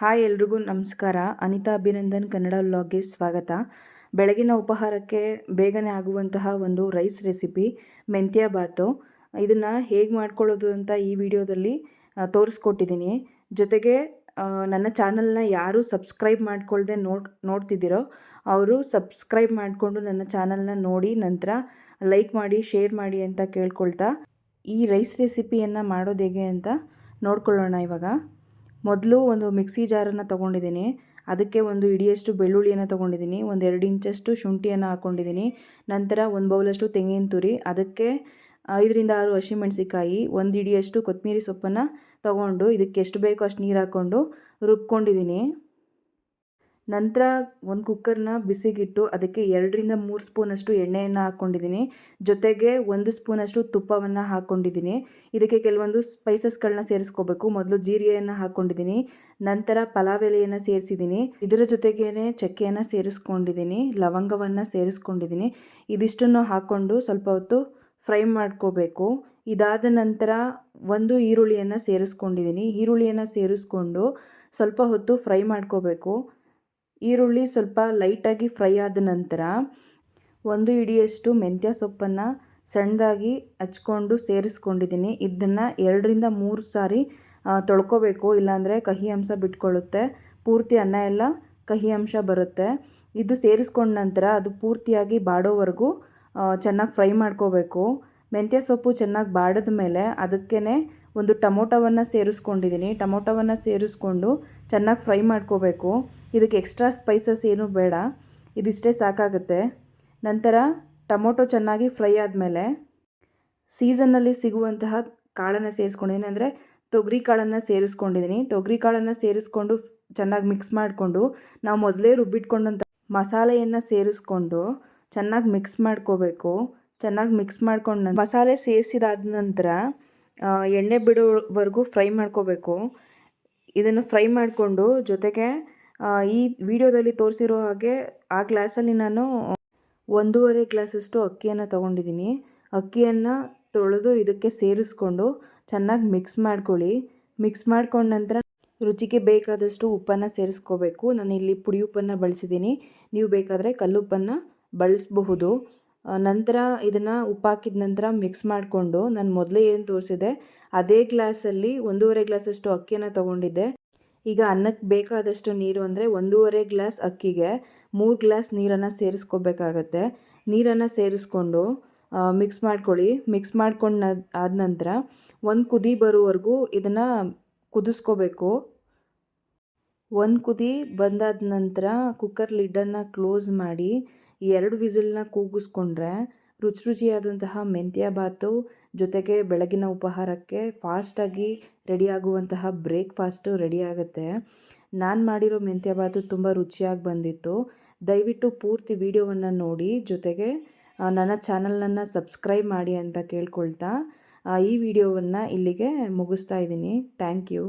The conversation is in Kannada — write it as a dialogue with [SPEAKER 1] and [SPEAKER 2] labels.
[SPEAKER 1] ಹಾಯ್ ಎಲ್ರಿಗೂ ನಮಸ್ಕಾರ. ಅನಿತಾ ಅಭಿನಂದನ್, ಕನ್ನಡ ವ್ಲಾಗ್ಗೆ ಸ್ವಾಗತ. ಬೆಳಗಿನ ಉಪಹಾರಕ್ಕೆ ಬೇಗನೆ ಆಗುವಂತಹ ಒಂದು ರೈಸ್ ರೆಸಿಪಿ, ಮೆಂತ್ಯ ಬಾತು ಇದನ್ನು ಹೇಗೆ ಮಾಡ್ಕೊಳ್ಳೋದು ಅಂತ ಈ ವಿಡಿಯೋದಲ್ಲಿ ತೋರಿಸ್ಕೊಟ್ಟಿದ್ದೀನಿ ಜೊತೆಗೆ ನನ್ನ ಚಾನಲ್ನ ಯಾರು ಸಬ್ಸ್ಕ್ರೈಬ್ ಮಾಡ್ಕೊಳ್ಳದೆ ನೋಡ್, ನೋಡ್ತಿದ್ದೀರೋ, ಅವರು ಸಬ್ಸ್ಕ್ರೈಬ್ ಮಾಡಿಕೊಂಡು ನನ್ನ ಚಾನಲ್ನ ನೋಡಿ, ನಂತರ ಲೈಕ್ ಮಾಡಿ, ಶೇರ್ ಮಾಡಿ ಅಂತ ಕೇಳ್ಕೊಳ್ತಾ ಈ ರೈಸ್ ರೆಸಿಪಿಯನ್ನು ಮಾಡೋದು ಹೇಗೆ ಅಂತ ನೋಡ್ಕೊಳ್ಳೋಣ ಇವಾಗ. ಮೊದಲು ಒಂದು ಮಿಕ್ಸಿ ಜಾರನ್ನು ತೊಗೊಂಡಿದ್ದೀನಿ. ಅದಕ್ಕೆ ಒಂದು ಇಡಿಯಷ್ಟು ಬೆಳ್ಳುಳ್ಳಿಯನ್ನು ತೊಗೊಂಡಿದ್ದೀನಿ. ಒಂದು ಎರಡು ಇಂಚಷ್ಟು ಶುಂಠಿಯನ್ನು ಹಾಕ್ಕೊಂಡಿದ್ದೀನಿ ನಂತರ ಒಂದು ಬೌಲಷ್ಟು ತೆಂಗಿನ ತುರಿ, ಅದಕ್ಕೆ ಐದರಿಂದ ಆರು ಹಸಿಮೆಣಸಿಕಾಯಿ ಒಂದು ಇಡಿಯಷ್ಟು ಕೊತ್ತಂಬರಿ ಸೊಪ್ಪನ್ನು ತೊಗೊಂಡು, ಇದಕ್ಕೆ ಎಷ್ಟು ಬೇಕೋ ಅಷ್ಟು ನೀರು ಹಾಕ್ಕೊಂಡು ರುಬ್ಕೊಂಡಿದ್ದೀನಿ. ನಂತರ ಒಂದು ಕುಕ್ಕರ್ನ ಬಿಸಿಗಿಟ್ಟು ಅದಕ್ಕೆ ಎರಡರಿಂದ ಮೂರು ಸ್ಪೂನಷ್ಟು ಎಣ್ಣೆಯನ್ನು ಹಾಕ್ಕೊಂಡಿದ್ದೀನಿ. ಜೊತೆಗೆ ಒಂದು ಸ್ಪೂನಷ್ಟು ತುಪ್ಪವನ್ನು ಹಾಕ್ಕೊಂಡಿದ್ದೀನಿ. ಇದಕ್ಕೆ ಕೆಲವೊಂದು ಸ್ಪೈಸಸ್ಗಳನ್ನ ಸೇರಿಸ್ಕೋಬೇಕು. ಮೊದಲು ಜೀರಿಗೆಯನ್ನು ಹಾಕ್ಕೊಂಡಿದ್ದೀನಿ. ನಂತರ ಪಲಾವ್ ಎಲೆಯನ್ನು ಸೇರಿಸಿದ್ದೀನಿ. ಇದರ ಜೊತೆಗೇ ಚಕ್ಕೆಯನ್ನು ಸೇರಿಸ್ಕೊಂಡಿದ್ದೀನಿ. ಲವಂಗವನ್ನು ಸೇರಿಸ್ಕೊಂಡಿದ್ದೀನಿ. ಇದಿಷ್ಟನ್ನು ಹಾಕ್ಕೊಂಡು ಸ್ವಲ್ಪ ಹೊತ್ತು ಫ್ರೈ ಮಾಡ್ಕೋಬೇಕು. ಇದಾದ ನಂತರ ಒಂದು ಈರುಳ್ಳಿಯನ್ನು ಸೇರಿಸ್ಕೊಂಡಿದ್ದೀನಿ. ಈರುಳ್ಳಿಯನ್ನು ಸೇರಿಸ್ಕೊಂಡು ಸ್ವಲ್ಪ ಹೊತ್ತು ಫ್ರೈ ಮಾಡ್ಕೋಬೇಕು. ಈರುಳ್ಳಿ ಸ್ವಲ್ಪ ಲೈಟಾಗಿ ಫ್ರೈ ಆದ ನಂತರ ಒಂದು ಇಡಿಯಷ್ಟು ಮೆಂತ್ಯ ಸೊಪ್ಪನ್ನು ಸಣ್ಣದಾಗಿ ಹಚ್ಕೊಂಡು ಸೇರಿಸ್ಕೊಂಡಿದ್ದೀನಿ. ಇದನ್ನು ಎರಡರಿಂದ ಮೂರು ಸಾರಿ ತೊಳ್ಕೊಬೇಕು. ಇಲ್ಲಾಂದರೆ ಕಹಿ ಅಂಶ ಬಿಟ್ಕೊಳ್ಳುತ್ತೆ. ಪೂರ್ತಿ ಅನ್ನ ಎಲ್ಲ ಕಹಿ ಅಂಶ ಬರುತ್ತೆ. ಇದು ಸೇರಿಸ್ಕೊಂಡ ನಂತರ ಅದು ಪೂರ್ತಿಯಾಗಿ ಬಾಡೋವರೆಗೂ ಚೆನ್ನಾಗಿ ಫ್ರೈ ಮಾಡ್ಕೋಬೇಕು. ಮೆಂತ್ಯ ಸೊಪ್ಪು ಚೆನ್ನಾಗಿ ಬಾಡಿದ ಮೇಲೆ ಅದಕ್ಕೇ ಒಂದು ಟೊಮೊಟೊವನ್ನು ಸೇರಿಸ್ಕೊಂಡಿದ್ದೀನಿ. ಟೊಮೊಟೊವನ್ನು ಸೇರಿಸ್ಕೊಂಡು ಚೆನ್ನಾಗಿ ಫ್ರೈ ಮಾಡ್ಕೋಬೇಕು. ಇದಕ್ಕೆ ಎಕ್ಸ್ಟ್ರಾ ಸ್ಪೈಸಸ್ ಏನೂ ಬೇಡ. ಇದಿಷ್ಟೇ ಸಾಕಾಗುತ್ತೆ. ನಂತರ ಟೊಮೊಟೊ ಚೆನ್ನಾಗಿ ಫ್ರೈ ಆದಮೇಲೆ ಸೀಸನ್ನಲ್ಲಿ ಸಿಗುವಂತಹ ಕಾಳನ್ನು ಸೇರಿಸ್ಕೊಂಡಿದ್ದೀನಿ. ಅಂದರೆ ತೊಗರಿ ಕಾಳನ್ನು ಸೇರಿಸ್ಕೊಂಡಿದ್ದೀನಿ. ತೊಗರಿ ಕಾಳನ್ನು ಸೇರಿಸ್ಕೊಂಡು ಚೆನ್ನಾಗಿ ಮಿಕ್ಸ್ ಮಾಡಿಕೊಂಡು ನಾವು ಮೊದಲೇ ರುಬ್ಬಿಟ್ಕೊಂಡಂಥ ಮಸಾಲೆಯನ್ನು ಸೇರಿಸ್ಕೊಂಡು ಚೆನ್ನಾಗಿ ಮಿಕ್ಸ್ ಮಾಡ್ಕೋಬೇಕು. ಚೆನ್ನಾಗಿ ಮಿಕ್ಸ್ ಮಾಡ್ಕೊಂಡು ಮಸಾಲೆ ಸೇರಿಸಿದಾದ ನಂತರ ಎಣ್ಣೆ ಬಿಡೋವರೆಗೂ ಫ್ರೈ ಮಾಡ್ಕೋಬೇಕು. ಇದನ್ನು ಫ್ರೈ ಮಾಡಿಕೊಂಡು ಜೊತೆಗೆ ಈ ವಿಡಿಯೋದಲ್ಲಿ ತೋರಿಸಿರೋ ಹಾಗೆ ಆ ಗ್ಲಾಸಲ್ಲಿ ನಾನು ಒಂದೂವರೆ ಗ್ಲಾಸಷ್ಟು ಅಕ್ಕಿಯನ್ನು ತೊಗೊಂಡಿದ್ದೀನಿ ಅಕ್ಕಿಯನ್ನು ತೊಳೆದು ಇದಕ್ಕೆ ಸೇರಿಸ್ಕೊಂಡು ಚೆನ್ನಾಗಿ ಮಿಕ್ಸ್ ಮಾಡ್ಕೊಳ್ಳಿ. ಮಿಕ್ಸ್ ಮಾಡ್ಕೊಂಡ ನಂತರ ರುಚಿಗೆ ಬೇಕಾದಷ್ಟು ಉಪ್ಪನ್ನು ಸೇರಿಸ್ಕೋಬೇಕು. ನಾನು ಇಲ್ಲಿ ಪುಡಿ ಉಪ್ಪನ್ನು ಬಳಸಿದ್ದೀನಿ ನೀವು ಬೇಕಾದರೆ ಕಲ್ಲುಪ್ಪನ್ನು ಬಳಸಬಹುದು. ನಂತರ ಇದನ್ನು ಉಪ್ಪಾಕಿದ ನಂತರ ಮಿಕ್ಸ್ ಮಾಡಿಕೊಂಡು ನಾನು ಮೊದಲೇ ಏನು ತೋರಿಸಿದೆ, ಅದೇ ಗ್ಲಾಸಲ್ಲಿ ಒಂದೂವರೆ ಗ್ಲಾಸಷ್ಟು ಅಕ್ಕಿಯನ್ನು ತೊಗೊಂಡಿದ್ದೆ. ಈಗ ಅನ್ನಕ್ಕೆ ಬೇಕಾದಷ್ಟು ನೀರು ಅಂದರೆ ಒಂದೂವರೆ ಗ್ಲಾಸ್ ಅಕ್ಕಿಗೆ ಮೂರು ಗ್ಲಾಸ್ ನೀರನ್ನು ಸೇರಿಸ್ಕೋಬೇಕಾಗತ್ತೆ. ನೀರನ್ನು ಸೇರಿಸ್ಕೊಂಡು ಮಿಕ್ಸ್ ಮಾಡ್ಕೊಳ್ಳಿ. ಮಿಕ್ಸ್ ಮಾಡ್ಕೊಂಡು ಆದ ನಂತರ ಒಂದು ಕುದಿ ಬರೋವರೆಗೂ ಇದನ್ನು ಕುದಿಸ್ಕೋಬೇಕು. ಒಂದು ಕುದಿ ಬಂದಾದ ನಂತರ ಕುಕ್ಕರ್ ಲಿಡ್ಡನ್ನು ಕ್ಲೋಸ್ ಮಾಡಿ ಎರಡು ವಿಸಿಲ್ನ ಕೂಗಿಸ್ಕೊಂಡ್ರೆ ರುಚಿ ರುಚಿಯಾದಂತಹ ಮೆಂತ್ಯ ಬಾತು ಜೊತೆಗೆ ಬೆಳಗಿನ ಉಪಹಾರಕ್ಕೆ ಫಾಸ್ಟಾಗಿ ರೆಡಿಯಾಗುವಂತಹ ಬ್ರೇಕ್ಫಾಸ್ಟು ರೆಡಿಯಾಗುತ್ತೆ ನಾನು ಮಾಡಿರೋ ಮೆಂತ್ಯ ಬಾತು ತುಂಬ ರುಚಿಯಾಗಿ ಬಂದಿತ್ತು. ದಯವಿಟ್ಟು ಪೂರ್ತಿ ವಿಡಿಯೋವನ್ನು ನೋಡಿ, ಜೊತೆಗೆ ನನ್ನ ಚಾನಲನ್ನು ಸಬ್ಸ್ಕ್ರೈಬ್ ಮಾಡಿ ಅಂತ ಕೇಳ್ಕೊಳ್ತಾ ಈ ವಿಡಿಯೋವನ್ನು ಇಲ್ಲಿಗೆ ಮುಗಿಸ್ತಾ ಇದ್ದೀನಿ. Thank you